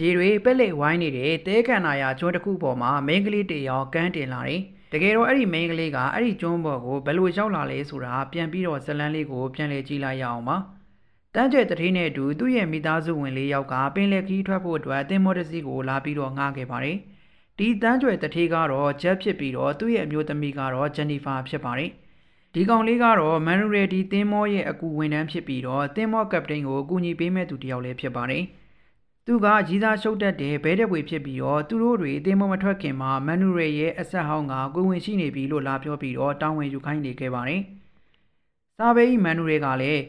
ရေတွေပက်လက်ဝိုင်းနေတဲ့တဲကန်နာယာကျွန်းတစ်ခုပေါ်မှာမိန်းကလေးတစ်ယောက်ကန်းတင်လာတယ်။တကယ်တော့အဲ့ဒီမိန်းကလေးကအဲ့ဒီကျွန်းပေါ်ကိုဘယ်လိုရောက်လာလဲဆိုတာပြန်ပြီးတော့ဇလန်းလေးကိုပြန်လေကြည့်လိုက်ရအောင်ပါ။တန်းကျဲတတိနဲ့အတူသူ့ရဲ့မိသားစုဝင်လေးယောက်ကပင်လယ်ခီးထွက်ဖို့အတွက်အသင်းမော်တစီကိုလာပြီးတော့ငှားခဲ့ပါတယ်။ဒီတန်းကျဲတတိကတော့ဂျက်ဖြစ်ပြီးတော့သူ့ရဲ့အမျိုးသမီးကတော့ဂျန်နီဖာဖြစ်ပါတယ်။ဒီကောင်လေးကတော့မန်နူရယ်ဒီသင်းမောရဲ့အကူဝန်ထမ်းဖြစ်ပြီးတော့သင်းမောကပတိန်ကိုအကူအညီပေးမဲ့သူတစ်ယောက်လည်းဖြစ်ပါတယ်။ သူကကြီးစားရှုပ်တတ်တဲ့ဘဲတဲ့ပွေဖြစ်ပြီးတော့သူတို့တွေသင်းမောမထွက်ခင်မှာမန်နူရယ်ရဲ့အဆက်ဟောင်းကကိုဝင်ရှိနေပြီလို့လာပြောပြီးတော့တောင်းဝင်ယူခိုင်းနေခဲ့ပါတယ်။စာဘေးမန်နူရယ်ကလည်း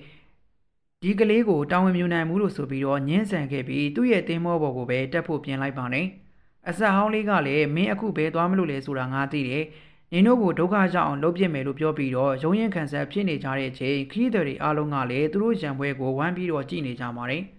ဒီကလေးကိုတောင်းဝင်မြူနိုင်မှုလို့ဆိုပြီးတော့ညှင်းဆန်ခဲ့ပြီးသူ့ရဲ့သင်းမောဘော်ကိုပဲတက်ဖို့ပြင်လိုက်ပါတယ်။အဆက်ဟောင်းလေးကလည်းမင်းအခုဘဲသွားမလို့လဲဆိုတာငါသိတယ်။နင်တို့ကိုဒုက္ခရောက်အောင်လုပ်ပြစ်မယ်လို့ပြောပြီးတော့ရုံရင်ခံစားဖြစ်နေကြတဲ့အချိန်ခရီးသည်တွေအားလုံးကလည်းသူတို့ရံပွဲကိုဝမ်းပြီးတော့ကြည်နေကြပါတယ်။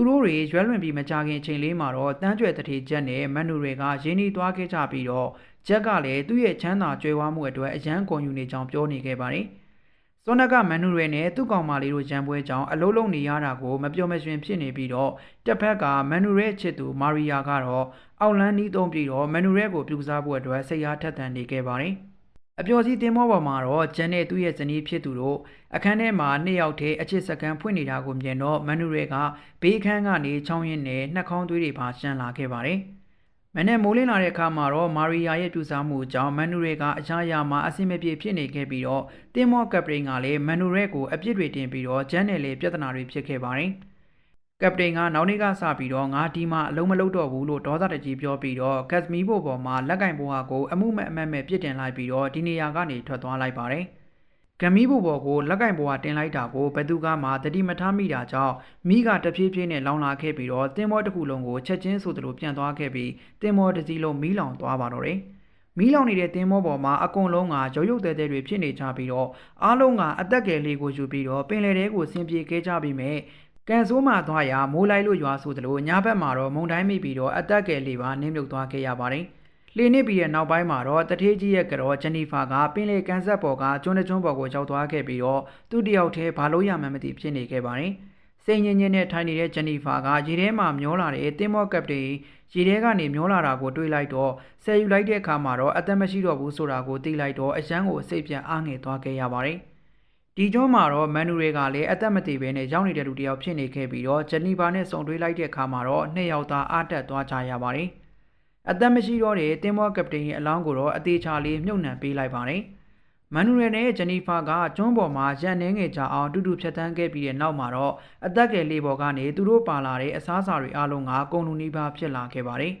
သူတို့တွေရွယ်လွန်ပြီးမကြခင်အချိန်လေးမှာတော့တန်းကြွယ်တတိချက်နဲ့မန်နူတွေကရင်းနှီးသွားခဲ့ကြပြီးတော့ဂျက်ကလည်းသူ့ရဲ့ချမ်းသာကြွယ်ဝမှုအတွက်အရန်ကုန်ယူနေကြောင်းပြောနေခဲ့ပါတယ်။စောနကမန်နူရဲနဲ့သူ့ကောင်မလေးတို့ရံပွဲကြောင့်အလုံးလုံးနေရတာကိုမပြောမရှင်ဖြစ်နေပြီးတော့တစ်ဖက်ကမန်နူရဲချစ်သူမာရီယာကတော့အောက်လန်းနီးသုံးပြီးတော့မန်နူရဲကိုပြုစားဖို့အတွက်စိတ်အားထက်သန်နေခဲ့ပါတယ်။ အပျော်စီးတင်မောပေါ်မှာတော့ဂျန်နဲ့သူ့ရဲ့ဇနီးဖြစ်သူတို့အခန်းထဲမှာနှစ်ယောက်တည်းအချစ်စကန်ဖွင့်နေတာကိုမြင်တော့မန်နူရဲကဘေးအခန်းကနေချောင်းရင်းနဲ့နှက်ခေါင်းသွေးတွေပါရှမ်းလာခဲ့ပါတယ်။မနေ့မိုးလင်းလာတဲ့အခါမှာတော့မာရီယာရဲ့ပြူစားမှုကြောင့်မန်နူရဲကအရှားရာမှာအဆင်မပြေဖြစ်နေခဲ့ပြီးတော့တင်မောကပရိန်ကလည်းမန်နူရဲကိုအပြစ်တွေတင်ပြီးတော့ဂျန်နဲ့လည်းပြဿနာတွေဖြစ်ခဲ့ပါတယ်။ ကပတိန်ကနောက်နေ့ကစပြီးတော့ငါဒီမှာအလုံးမလုံးတော့ဘူးလို့ဒေါသတကြီးပြောပြီးတော့ဂတ်မီဘိုပေါ်မှာလက်ကင်ဘိုဟာကိုအမှုမဲ့အမတ်မဲ့ပြစ်တင်လိုက်ပြီးတော့ဒီနေရာကနေထွက်သွားလိုက်ပါတယ်။ဂမီဘိုပေါ်ကိုလက်ကင်ဘိုဟာတင်လိုက်တာကိုဘသူကမှတတိမထားမိတာကြောင့်မိကတဖြည်းဖြည်းနဲ့လောင်လာခဲ့ပြီးတော့တင်မောတစ်ခုလုံးကိုချက်ချင်းဆိုသလိုပြန်သွားခဲ့ပြီးတင်မောတစ်စီးလုံးမီးလောင်သွားပါတော့တယ်။မီးလောင်နေတဲ့တင်မောပေါ်မှာအကုန်လုံးကရုပ်ရုပ်တဲတဲတွေဖြစ်နေကြပြီးတော့အားလုံးကအသက်ငယ်လေးကိုယူပြီးတော့ပင်လယ်ထဲကိုဆင်ပြေခဲ့ကြပြီးမြဲ ကန်ဆိုးမှသွားရာမိုးလိုက်လို့ရွာဆိုသလိုညဘက်မှာတော့မုန်တိုင်းမိပြီးတော့အတက်ကယ်လေးပါနင်းမြုပ်သွားခဲ့ရပါတယ်။လှေနစ်ပြီးတဲ့နောက်ပိုင်းမှာတော့တထေးကြီးရဲ့ကတော့ဂျန်နီဖာကပင်လေကန်ဆက်ပေါ်ကကျွန်းတကျွန်းပေါ်ကိုရောက်သွားခဲ့ပြီးတော့သူ့တယောက်တည်းဘာလို့ရမှန်းမသိဖြစ်နေခဲ့ပါတယ်။စိတ်ညစ်ညစ်နဲ့ထိုင်နေတဲ့ဂျန်နီဖာကရေထဲမှာမျောလာတဲ့တင်မော့ကပ်တိန်ရေထဲကနေမျောလာတာကိုတွေးလိုက်တော့ဆယ်ယူလိုက်တဲ့အခါမှာတော့အသက်မရှိတော့ဘူးဆိုတာကိုသိလိုက်တော့အရန်ကိုစိတ်ပြန်အားငယ်သွားခဲ့ရပါတယ်။ ဒီကျွန်းမှာတော့မန်နူတွေကလည်းအသက်မသေးဘဲနဲ့ရောက်နေတဲ့လူတစ်ယောက်ဖြစ်နေခဲ့ပြီးတော့ဂျနီဗာနဲ့စုံတွဲလိုက်တဲ့အခါမှာတော့နှစ်ယောက်သားအားတက်သွားကြရပါတယ်။အသက်မရှိတော့တဲ့တင်မောကပတိန်ရဲ့အလောင်းကိုတော့အသေးချာလေးမြုပ်နှံပေးလိုက်ပါတယ်။မန်နူရယ်နဲ့ဂျနီဖာကကျွန်းပေါ်မှာရန်နှင်းငယ်ကြအောင်တူတူဖြတ်တန်းခဲ့ပြီးတဲ့နောက်မှာတော့အသက်ကယ်လေးပေါ်ကနေသူတို့ပါလာတဲ့အစားအစာတွေအားလုံးကကုံလူနီးပါးဖြစ်လာခဲ့ပါတယ်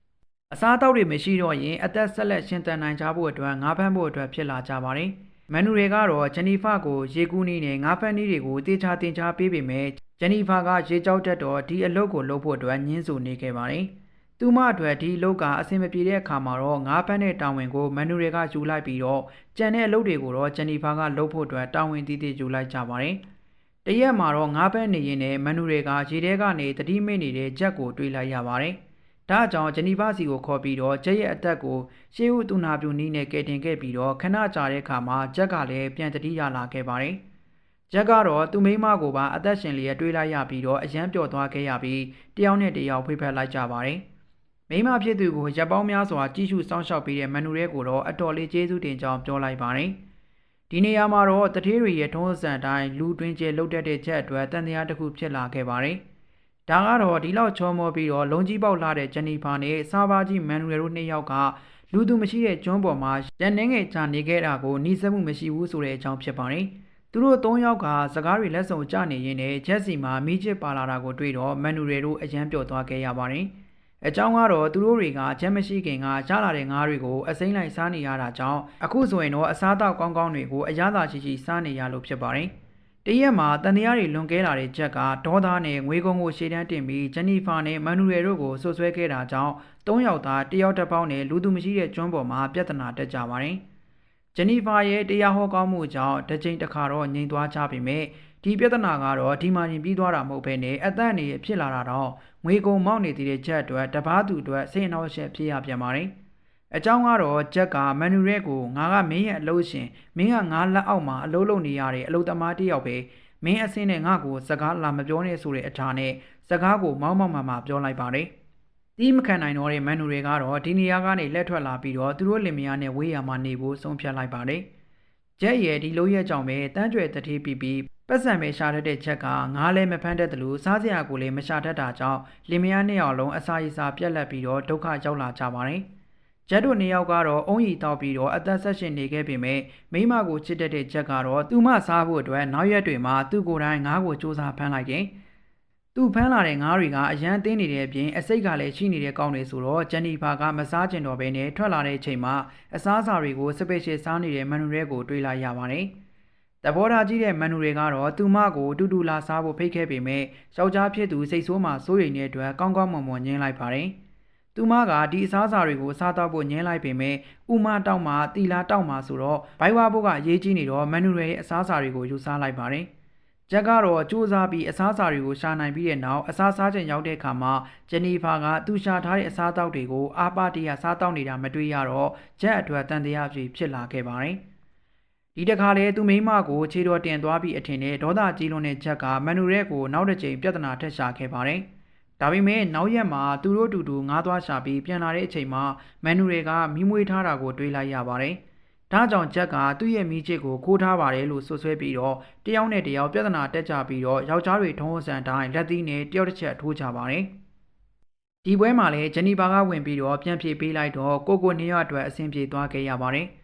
။အစားအသောက်တွေမရှိတော့ရင်အသက်ဆက်လက်ရှင်သန်နိုင်ကြဖို့အတွက်ငါးဖမ်းဖို့အတွက်ဖြစ်လာကြပါတယ်။ မန်နူတွေကတော့ဂျနီဖာကိုရေကူးနီးနဲ့ငါးဖမ်းနီးတွေကိုတေချာတင်ချာပေးပေမဲ့ဂျနီဖာကရေကြောက်တတ်တော့ဒီအလုပ်ကိုလုပ်ဖို့အတွက်ညှင်းဆိုနေခဲ့ပါတယ်။သူမအတွက်ဒီအလုပ်ကအဆင်မပြေတဲ့အခါမှာတော့ငါးဖမ်းတဲ့တာဝန်ကိုမန်နူတွေကယူလိုက်ပြီးတော့ကြံတဲ့အလုပ်တွေကိုတော့ဂျနီဖာကလုပ်ဖို့အတွက်တာဝန်တည်တည်ယူလိုက်ကြပါတယ်။တရက်မှာတော့ငါးဖမ်းနေရင်နဲ့မန်နူတွေကရေထဲကနေတတိမိနေတဲ့ဂျက်ကိုတွေးလိုက်ရပါတယ်။ ဒါအကြောင်းဂျနီဗာစီကိုခေါ်ပြီးတော့ဂျက်ရဲ့အသက်ကိုရှေးဦးသူနာပြူနီးနဲ့ကယ်တင်ခဲ့ပြီးတော့ခဏကြာတဲ့အခါမှာဂျက်ကလည်းပြန်တတိရလာခဲ့ပါတယ်။ဂျက်ကတော့သူ့မိန်းမကိုပါအသက်ရှင်လျက်တွေးလိုက်ရပြီးတော့အယမ်းပျော်သွားခဲ့ရပြီးတယောက်နဲ့တယောက်ဖိဖက်လိုက်ကြပါတယ်။မိန်းမဖြစ်သူကိုရပ်ပေါင်းများစွာကြီးစုစောင့်ရှောက်ပြီးတဲ့မန်နူရဲကိုတော့အတော်လေးကျေးဇူးတင်ကြောင်းပြောလိုက်ပါတယ်။ဒီနေရာမှာတော့တထေးတွေရဲ့ထုံးစံအတိုင်းလူတွင်ကျလုတ်တက်တဲ့ချက်အတွက်တန်တရားတစ်ခုဖြစ်လာခဲ့ပါတယ်။ ဒါကတော့ဒီလောက်ချောမောပြီးတော့လုံကြီးပေါက်လာတဲ့ဂျနီဖာနဲ့စာဘာကြီးမန်နူရယ်တို့နှစ်ယောက်ကလူသူမရှိတဲ့ကျွန်းပေါ်မှာရန်နှင်းငယ်ချနေခဲ့တာကိုနှီးစက်မှုမရှိဘူးဆိုတဲ့အကြောင်းဖြစ်ပါတယ်။သူတို့သုံးယောက်ကစကားတွေလက်ဆောင်ကြနေရင်းနဲ့ဂျက်စီမှာမိချစ်ပါလာတာကိုတွေ့တော့မန်နူရယ်တို့အယံပြော့သွားခဲ့ရပါတယ်။အကြောင်းကတော့သူတို့တွေကချက်မရှိခင်ကကြားလာတဲ့ငါးတွေကိုအစိမ့်လိုက်စားနေရတာကြောင့်အခုဆိုရင်တော့အစားအသောက်ကောင်းကောင်းတွေကိုအရသာရှိရှိစားနေရလို့ဖြစ်ပါတယ်။ တရက်မှာတန်တရားတွေလွန်ကဲလာတဲ့ဂျက်ကဒေါသနဲ့ငွေကုန်ကိုရှေ့တန်းတင်ပြီးဂျနီဖာနဲ့မန်နူရယ်တို့ကိုဆွဆွဲခဲ့တာကြောင့်သုံးယောက်သားတယောက်တစ်ပေါင်းနဲ့လူသူမရှိတဲ့ကျွန်းပေါ်မှာပြဿနာတက်ကြပါတယ်။ဂျနီဖာရဲ့တရားဟောကောင်းမှုကြောင့်တစ်ချိန်တစ်ခါတော့ငြိမ်သွားကြပြီမဲ့ဒီပြဿနာကတော့ဒီမှာရင်ပြီးသွားတာမဟုတ်ဘဲနဲ့အသက်အနေနဲ့ဖြစ်လာတာတော့ငွေကုန်မောက်နေသေးတဲ့ဂျက်အတွက်တပားသူအတွက်စိတ်အနှောက်အယှက်ဖြစ်ရပြန်ပါတယ်။ အကြောင်းကတော့ဂျက်ကမန်နူရဲကိုငါကမင်းရဲ့အလုပ်ရှင်မင်းကငါလက်အောက်မှာအလုပ်လုပ်နေရတဲ့အလုပ်သမားတစ်ယောက်ပဲမင်းအစင်းနဲ့ငါ့ကိုစကားလာမပြောနဲ့ဆိုတဲ့အထာနဲ့စကားကိုမောင်းမောင်းမှမှပြောလိုက်ပါတယ်။တီးမခံနိုင်တော့တဲ့မန်နူတွေကတော့ဒီနေရာကနေလက်ထွက်လာပြီးတော့သူတို့လင်မယားနဲ့ဝေးရမှာနေဖို့ဆုံးဖြတ်လိုက်ပါတယ်။ကျက်ရဲ့ဒီလိုရဲ့ကြောင့်ပဲတန်းကြွယ်တတိပြီးပြီးပတ်စံပဲရှာတတ်တဲ့ချက်ကငားလဲမဖမ်းတတ်တယ်လို့စားစရာကိုလည်းမရှာတတ်တာကြောင့်လင်မယားနှစ်ယောက်လုံးအစာရစာပြက်လက်ပြီးတော့ဒုက္ခရောက်လာကြပါတယ်။ ကျက်တို့နှစ်ယောက်ကတော့အုံးရီတောက်ပြီးတော့အသက်ဆက်ရှင်နေခဲ့ပေမဲ့မိမကိုချစ်တတ်တဲ့ချက်ကတော့သူမစားဖို့အတွက်နောက်ရက်တွေမှာသူ့ကိုယ်တိုင်ငားကိုစူးစမ်းဖမ်းလိုက်တယ်။သူဖမ်းလာတဲ့ငားတွေကအရန်တင်းနေတဲ့အပြင်အစိတ်ကလည်းရှိနေတဲ့ကောင်းတွေဆိုတော့ဂျန်နီဖာကမစားကျင်တော့ဘဲနဲ့ထွက်လာတဲ့အချိန်မှာအစားအစာတွေကိုစပယ်ရှယ်စားနေတဲ့မန်နူရဲကိုတွေ့လာရပါတယ်။တဘောထားကြီးတဲ့မန်နူရဲကတော့သူမကိုတူတူလာစားဖို့ဖိတ်ခဲ့ပေမဲ့ယောက်ျားဖြစ်သူစိတ်ဆိုးမှစိုးရိမ်တဲ့အတွက်ကောင်းကောင်းမွန်မွန်ညင်းလိုက်ပါတယ်။ သူမကဒီအစားအစာတွေကိုစားတော့ဖို့ညင်းလိုက်ပေမဲ့ဥမတောက်မှတီလာတောက်မှဆိုတော့ဘိုင်ဝါဘုတ်ကအရေးကြီးနေတော့မန်နူရဲရဲ့အစားအစာတွေကိုယူစားလိုက်ပါတယ်။ဂျက်ကတော့စူးစမ်းပြီးအစားအစာတွေကိုရှာနိုင်ပြီးတဲ့နောက်အစားစားချိန်ရောက်တဲ့အခါမှာဂျနီဖာကသူရှာထားတဲ့အစားအသောက်တွေကိုအာပါတီယာစားတောက်နေတာမတွေ့ရတော့ဂျက်အတွက်တန်တရားဖြစ်ဖြစ်လာခဲ့ပါတယ်။ဒီတခါလေသူမိမကိုခြေတော်တင်သွားပြီးအထင်နဲ့ဒေါသကြီးလွန်တဲ့ဂျက်ကမန်နူရဲကိုနောက်တစ်ချိန်ပြဿနာထက်ရှာခဲ့ပါတယ်။ ဒါပေမဲ့နောက်ရက်မှာသူတို့တူတူငားသွားရှာပြီးပြန်လာတဲ့အချိန်မှာမန်နူရဲကမိမွေးထားတာကိုတွေးလိုက်ရပါတယ်။ဒါကြောင့်ဂျက်ကသူ့ရဲ့မိချစ်ကိုခိုးထားပါတယ်လို့ဆွဆွဲပြီးတော့တယောက်နဲ့တယောက်ပြဿနာတက်ကြပြီးတော့ယောက်ျားတွေထုံးစံတိုင်းလက်သီးနဲ့တယောက်တစ်ချက်ထိုးကြပါတယ်။ဒီပွဲမှာလည်းဂျနီဘာကဝင်ပြီးတော့ပြန်ပြေးပေးလိုက်တော့ကိုကိုနေရအတွက်အဆင်ပြေသွားခဲ့ရပါတယ်။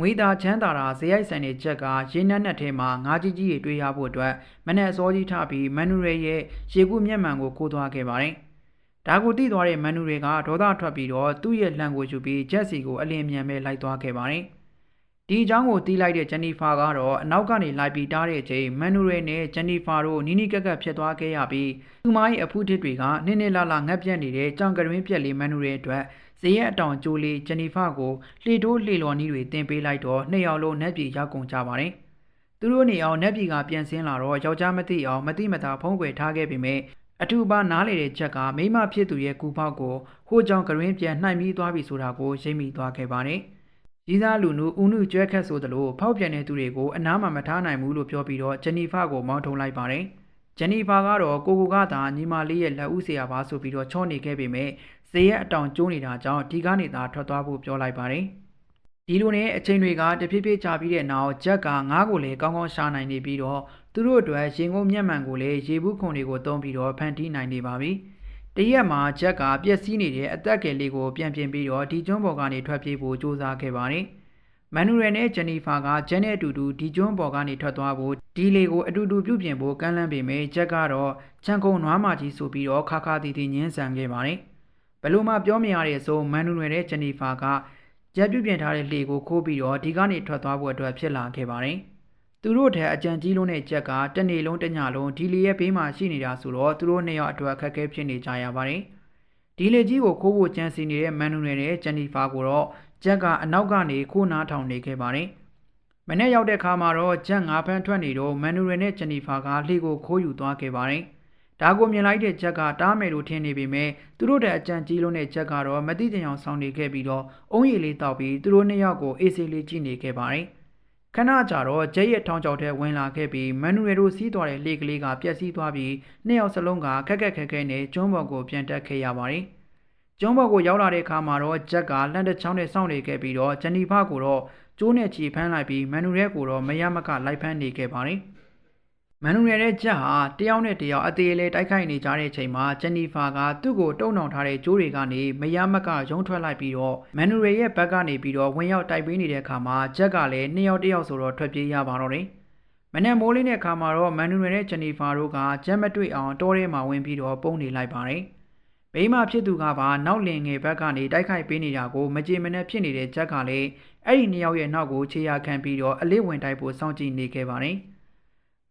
ငွေသားချမ်းသာတာဇေယိုက်ဆိုင်တဲ့ဂျက်ကရင်းနှက်နှက်ထဲမှာငါးကြီးကြီးတွေတွေ့ရဖို့အတွက်မနဲ့အစောကြီးထပြီးမန်နူရဲရဲ့ရေကူးမျက်မှန်ကိုခိုးသွားခဲ့ပါတယ်။ဒါကိုတိသွားတဲ့မန်နူတွေကဒေါသထွက်ပြီးတော့သူ့ရဲ့လှန်ကိုယူပြီးဂျက်စီကိုအလင်းမြန်ပဲလိုက်သွားခဲ့ပါတယ်။ဒီအကြောင်းကိုသိလိုက်တဲ့ဂျန်နီဖာကတော့အနောက်ကနေလိုက်ပြီးတားတဲ့အချိန်မန်နူရဲနဲ့ဂျန်နီဖာတို့နီးနီးကပ်ကပ်ဖြစ်သွားခဲ့ရပြီးသူမရဲ့အဖူးတစ်တွေကနင်းနေလာလာငက်ပြက်နေတဲ့ကြောင်ကရင်းပြက်လေးမန်နူရဲအတွက် ဇေယျအတောင်ကျိုးလေးဂျန်နီဖာကိုလှေတိုးလှေလော်နီးတွေတင်ပေးလိုက်တော့နှစ်ယောက်လုံးနှက်ပြေရောက်ကုန်ကြပါတယ်။သူတို့နေအောင်နှက်ပြေကပြန်ဆင်းလာတော့ယောက်ျားမသိအောင်မသိမသာဖုံးကွယ်ထားခဲ့ပေမဲ့အထူပါနားလေတဲ့ချက်ကမိမဖြစ်သူရဲ့ကူပေါက်ကိုဟိုကြောင်ကရင်းပြန်နှိုက်ပြီးသွားပြီဆိုတာကိုရိပ်မိသွားခဲ့ပါတယ်။ရီးသားလူနူဦးနုကျွဲခတ်ဆိုသလိုဖောက်ပြန်တဲ့သူတွေကိုအနားမှာမထားနိုင်ဘူးလို့ပြောပြီးတော့ဂျနီဖာကိုမောင်းထုံလိုက်ပါတယ်။ဂျနီဖာကတော့ကိုကိုကသာညီမလေးရဲ့လက်ဦးဆရာပါဆိုပြီးတော့ချောနေခဲ့ပေမဲ့ ဇေယျအတောင်ကျိုးနေတာကြောင့်ဒီကနေသာထွက်သွားဖို့ပြောလိုက်ပါတယ်။ဒီလိုနဲ့အချိန်တွေကတဖြည်းဖြည်းကြာပြီးတဲ့နောက်ဂျက်ကငားကိုလည်းကောင်းကောင်းရှာနိုင်နေပြီးတော့သူတို့အတွက်ရင်ကုန်မျက်မှန်ကိုလည်းရေဘူးခွန်တွေကိုတုံးပြီးတော့ဖန်တီးနိုင်နေပါပြီ။တရက်မှာဂျက်ကပျက်စီးနေတဲ့အသက်ကယ်လေးကိုပြန်ပြင်ပြီးတော့ဒီကျွန်းပေါ်ကနေထွက်ပြေးဖို့ကြိုးစားခဲ့ပါတယ်။မန်နူရယ်နဲ့ဂျန်နီဖာကဂျန်နဲ့အတူတူဒီကျွန်းပေါ်ကနေထွက်သွားဖို့ဒီလေကိုအတူတူပြုပြင်ဖို့ကမ်းလှမ်းပေမဲ့ဂျက်ကတော့ချန်ကုန်နွားမာကြီးဆိုပြီးတော့ခါခါတီတီညင်းဆန်ခဲ့ပါတယ်။ ဘလို့မှပြောမရတဲ့ဆိုမန်နူရယ်နဲ့ဂျန်နီဖာကဂျက်ပြုပြင်ထားတဲ့လေကိုခိုးပြီးတော့ဒီကနေထွက်သွားဖို့အတွက်ဖြစ်လာခဲ့ပါတယ်။သူတို့ထဲအကြံကြီးလုံးတဲ့ချက်ကတနေ့လုံးတညလုံးဒီလီရဲ့ဘေးမှာရှိနေတာဆိုတော့သူတို့နှစ်ယောက်အတွက်အခက်အခဲဖြစ်နေကြရပါတယ်။ဒီလေကြီးကိုခိုးဖို့ကြံစီနေတဲ့မန်နူနယ်နဲ့ဂျန်နီဖာကိုတော့ဂျက်ကအနောက်ကနေခိုးနားထောင်နေခဲ့ပါတယ်။မနေ့ရောက်တဲ့ခါမှာတော့ဂျက်ငါးဖန်းထွက်နေတော့မန်နူနယ်နဲ့ဂျန်နီဖာကလှေကိုခိုးယူသွားခဲ့ပါတယ်။ ဒါကိုမြင်လိုက်တဲ့ဂျက်ကတားမယ်လို့ထင်နေပေမဲ့သူတို့တဲ့အကြံကြီးလုံးတဲ့ဂျက်ကတော့မတိကျအောင်ဆောင်နေခဲ့ပြီးတော့အုံးရည်လေးတောက်ပြီးသူတို့နှစ်ယောက်ကိုအေးဆေးလေးကြည့်နေခဲ့ပါတယ်။ခဏကြာတော့ကျဲရဲ့ထောင်းကြောက်ထဲဝင်လာခဲ့ပြီးမန်နူရယ်တို့စီးသွားတဲ့လေကလေးကပျက်စီးသွားပြီးနှစ်ယောက်စလုံးကခက်ခက်ခဲခဲနဲ့ကျွန်းပေါ်ကိုပြန်တက်ခဲ့ရပါတယ်။ကျွန်းပေါ်ကိုရောက်လာတဲ့အခါမှာတော့ဂျက်ကလန်တချောင်းနဲ့စောင့်နေခဲ့ပြီးတော့ဂျန်နီဖာကိုတော့ကျိုးနဲ့ချီဖမ်းလိုက်ပြီးမန်နူရယ်ကိုတော့မရမကလိုက်ဖမ်းနေခဲ့ပါတယ်။ မန်နူရယ်ရဲ့ချက်ဟာတယောက်နဲ့တယောက်အသေးလေးတိုက်ခိုက်နေကြတဲ့အချိန်မှာဂျန်နီဖာကသူ့ကိုတုံ့နှောင်ထားတဲ့ကြိုးတွေကနေမရမကရုံးထွက်လိုက်ပြီးတော့မန်နူရယ်ရဲ့ဘက်ကနေပြီးတော့ဝင်ရောက်တိုက်ပေးနေတဲ့အခါမှာဂျက်ကလည်းနှစ်ယောက်တယောက်ဆိုတော့ထွက်ပြေးရပါတော့တယ်။မနေ့မိုးလေးတဲ့အခါမှာတော့မန်နူရယ်နဲ့ဂျန်နီဖာတို့ကဂျက်မတွေ့အောင်တောထဲမှာဝင်ပြီးတော့ပုံနေလိုက်ပါတယ်။မိမဖြစ်သူကပါနောက်လင်ငယ်ဘက်ကနေတိုက်ခိုက်ပေးနေတာကိုမကြေမနက်ဖြစ်နေတဲ့ဂျက်ကလည်းအဲ့ဒီနှစ်ယောက်ရဲ့နောက်ကိုခြေရခံပြီးတော့အလေးဝင်တိုက်ဖို့စောင့်ကြည့်နေခဲ့ပါတယ်။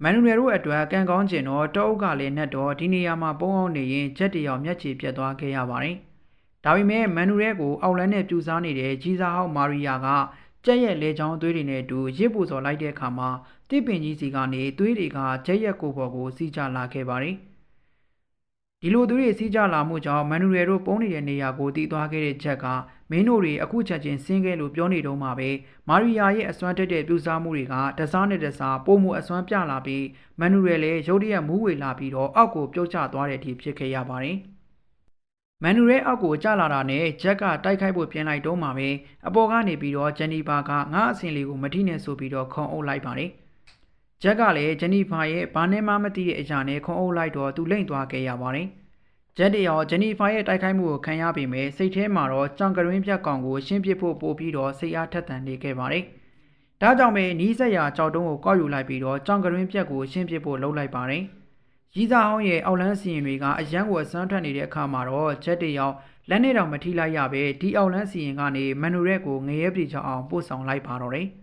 မန်နူရယ်တို့အတွက်ကံကောင်းကျင်တော့တောအုပ်ကလည်းနဲ့တော့ဒီနေရာမှာပုံအောင်နေရင်ချက်တရောင်မျက်ခြေပြတ်သွားခဲ့ရပါတယ်။ဒါပေမဲ့မန်နူရယ်ကိုအောက်လန်းနဲ့ပြူစားနေတဲ့ကြီးစားဟောက်မာရီယာကကျက်ရဲ့လေချောင်းသွေးတွေနဲ့အတူရစ်ပူစော်လိုက်တဲ့အခါမှာတိပင်ကြီးစီကနေသွေးတွေကကျက်ရဲ့ကိုယ်ပေါ်ကိုစီးကျလာခဲ့ပါတယ်။ ဒီလိုသူတွေစီးကြလာမှုကြောင့်မန်နူရယ်တို့ပုံနေတဲ့နေရာကိုတည်သွားခဲ့တဲ့ချက်ကမင်းတို့တွေအခုချက်ချင်းဆင်းခဲ့လို့ပြောနေတော့မှပဲမာရီယာရဲ့အစွမ်းတက်တဲ့ပြူစားမှုတွေကတစားနဲ့တစားပုံမှုအစွမ်းပြလာပြီးမန်နူရယ်လည်းရုတ်တရက်မူးဝေလာပြီးတော့အောက်ကိုပြုတ်ကျသွားတဲ့အထိဖြစ်ခဲ့ရပါတယ်မန်နူရဲ့အောက်ကိုကျလာတာနဲ့ဂျက်ကတိုက်ခိုက်ဖို့ပြင်လိုက်တော့မှပဲအပေါ်ကနေပြီးတော့ဂျန်နီဖာကငါအစင်လေးကိုမထိနဲ့ဆိုပြီးတော့ခုံအုပ်လိုက်ပါတယ် ဂျက်ကလည်းဂျန်နီဖာရဲ့ဘာနဲ့မှမသိတဲ့အရာနဲ့ခုံအုပ်လိုက်တော့သူလိမ့်သွားခဲ့ရပါတယ်ဂျက်တရောဂျန်နီဖာရဲ့တိုက်ခိုက်မှုကိုခံရပေမဲ့စိတ်ထဲမှာတော့ကြောင်ကရင်းပြတ်ကောင်ကိုရှင်းပစ်ဖို့ပို့ပြီးတော့စိတ်အားထက်သန်နေခဲ့ပါတယ်ဒါကြောင့်ပဲနီးစက်ရာကြောက်တုံးကိုကောက်ယူလိုက်ပြီးတော့ကြောင်ကရင်းပြတ်ကိုရှင်းပစ်ဖို့လှုပ်လိုက်ပါတယ်ရီစာဟောင်းရဲ့အောက်လန်းစီရင်တွေကအရန်ကိုအစမ်းထွက်နေတဲ့အခါမှာတော့ချက်တရောင်လက်နဲ့တောင်မထိလိုက်ရပဲဒီအောက်လန်းစီရင်ကနေမန်နူရက်ကိုငရဲပြေချောင်းအောင်ပို့ဆောင်လိုက်ပါတော့တယ်။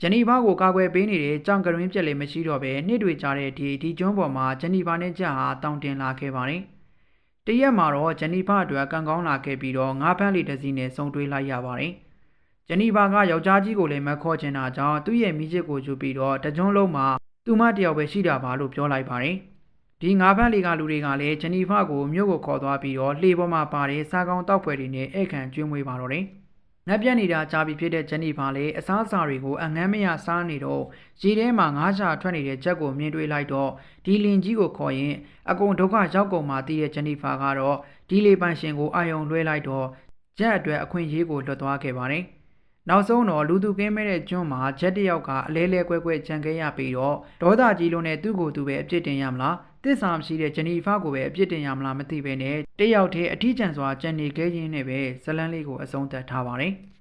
ဂျနီဗာကိုကာကွယ်ပေးနေတဲ့ကြောင်ကရင်းပြက်လည်းမရှိတော့ပဲနှစ်တွေကြတဲ့ဒီဒီကျွန်းပေါ်မှာဂျနီဗာနဲ့ကြာဟာတောင်းတင်လာခဲ့ပါတယ်။တရက်မှာတော့ဂျနီဗာအတွက်ကံကောင်းလာခဲ့ပြီးတော့ငါးဖန်းလီတစ်စီးနဲ့စုံတွဲလိုက်ရပါတယ်။ဂျနီဗာကယောက်ျားကြီးကိုလည်းမခေါ်ချင်တာကြောင့်သူ့ရဲ့မိချစ်ကိုယူပြီးတော့တကြွန်းလုံးမှာသူမတယောက်ပဲရှိတာပါလို့ပြောလိုက်ပါတယ်။ဒီငါးဖန်းလီကလူတွေကလည်းဂျနီဖာကိုမြို့ကိုခေါ်သွားပြီးတော့လှေပေါ်မှာပါတဲ့စားကောင်းတောက်ဖွယ်တွေနဲ့ဧကန်ကျွေးမွေးပါတော့တယ်။ ငတ်ပြတ်နေတာကြာပြီဖြစ်တဲ့ဂျနီဖာလည်းအစားအစာတွေကိုအငမ်းမရစားနေတော့ရေထဲမှာငါးချာထွက်နေတဲ့ချက်ကိုမြင်တွေ့လိုက်တော့ဒီလင်ကြီးကိုခေါ်ရင်အကုန်ဒုက္ခရောက်ကုန်မှတည်တဲ့ဂျနီဖာကတော့ဒီလေပန်ရှင်ကိုအာယုံလွှဲလိုက်တော့ချက်အတွက်အခွင့်အရေးကိုလွတ်သွားခဲ့ပါတယ်။နောက်ဆုံးတော့လူသူကင်းမဲ့တဲ့ကျွန်းမှာဂျက်တစ်ယောက်ကအလဲလဲကွဲကွဲကြံခဲ့ရပြီးတော့ဒေါသကြီးလုံးနဲ့သူ့ကိုယ်သူပဲအပြစ်တင်ရမလား တစ္ဆာမရှိတဲ့ဂျနီဖာကိုပဲအပြစ်တင်ရမလားမသိပဲနဲ့တယောက်တည်းအထီးကျန်စွာကြံနေခဲ့ရင်းနဲ့ပဲဇလန်းလေးကိုအဆုံးသတ်ထားပါတယ်။